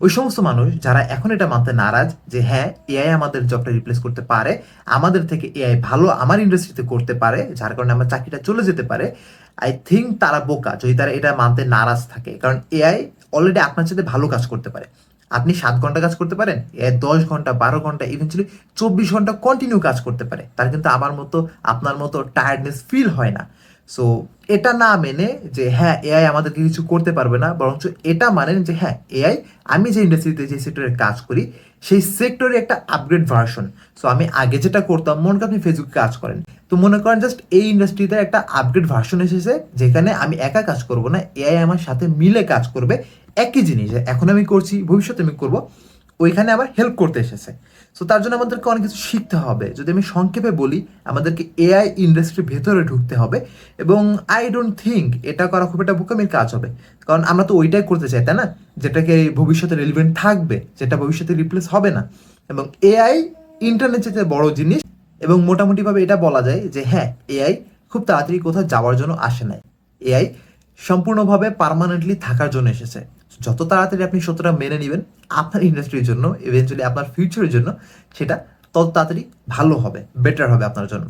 ওই সমস্ত মানুষ যারা এখন এটা মানতে নারাজ যে হ্যাঁ এআই আমাদের জবটা রিপ্লেস করতে পারে, আমাদের থেকে এআই ভালো আমার ইন্ডাস্ট্রিতে করতে পারে, যার কারণে আমার চাকরিটা চলে যেতে পারে আই থিঙ্ক তারা বোকা যদি তারা এটা মানতে নারাজ থাকে। কারণ এআই অলরেডি আপনার সাথে ভালো কাজ করতে পারে। আপনি সাত ঘণ্টা কাজ করতে পারেন দশ ঘণ্টা, বারো ঘণ্টা ইভেন্চুয়ালি চব্বিশ ঘণ্টা কন্টিনিউ কাজ করতে পারে। তার কিন্তু আমার মতো, আপনার মতো টায়ার্ডনেস ফিল হয় না। সো এটা না মেনে যে হ্যাঁ এআই আমাদেরকে কিছু করতে পারবে না, বরঞ্চ এটা মানেন যে হ্যাঁ এআই আমি যে ইন্ডাস্ট্রিতে যে সেক্টরে কাজ করি, সেই সেক্টরে একটা আপগ্রেড ভার্সন সো আমি আগে যেটা করতাম, মনে করেন আপনি ফেসবুকে কাজ করেন, তো মনে করেন জাস্ট এই ইন্ডাস্ট্রিতে একটা আপগ্রেড ভার্সন এসেছে, যেখানে আমি একা কাজ করব না এআই আমার সাথে মিলে কাজ করবে, একই জিনিস। এখন আমি করছি, ভবিষ্যতে আমি করব। ওইখানে আবার হেল্প করতে এসেছে। সো তার জন্য আমাদেরকে অনেক কিছু শিখতে হবে। যদি আমি সংক্ষেপে বলি, আমাদেরকে এআই ইন্ডাস্ট্রির ভেতরে ঢুকতে হবে এবং আই ডোন্ট থিঙ্ক এটা করা খুব একটা বোকামির কাজ হবে। কারণ আমরা তো ওইটাই করতে চাই, তাই না? যেটাকে ভবিষ্যতে রেলিভেন্ট থাকবে, যেটা ভবিষ্যতে রিপ্লেস হবে না। এবং এআই ইন্টারনেট যেতে বড় জিনিস, এবং মোটামুটিভাবে এটা বলা যায় যে হ্যাঁ এআই খুব তাড়াতাড়ি কোথাও যাওয়ার জন্য আসে নাই। এআই সম্পূর্ণভাবে পার্মানেন্টলি থাকার জন্য এসেছে। যত তাড়াতাড়ি আপনি সত্যটা মেনে নেবেন আপনার ইন্ডাস্ট্রির জন্য ইভেনচুয়ালি আপনার ফিউচারের জন্য, সেটা তত তাড়াতাড়ি ভালো হবে বেটার হবে আপনার জন্য।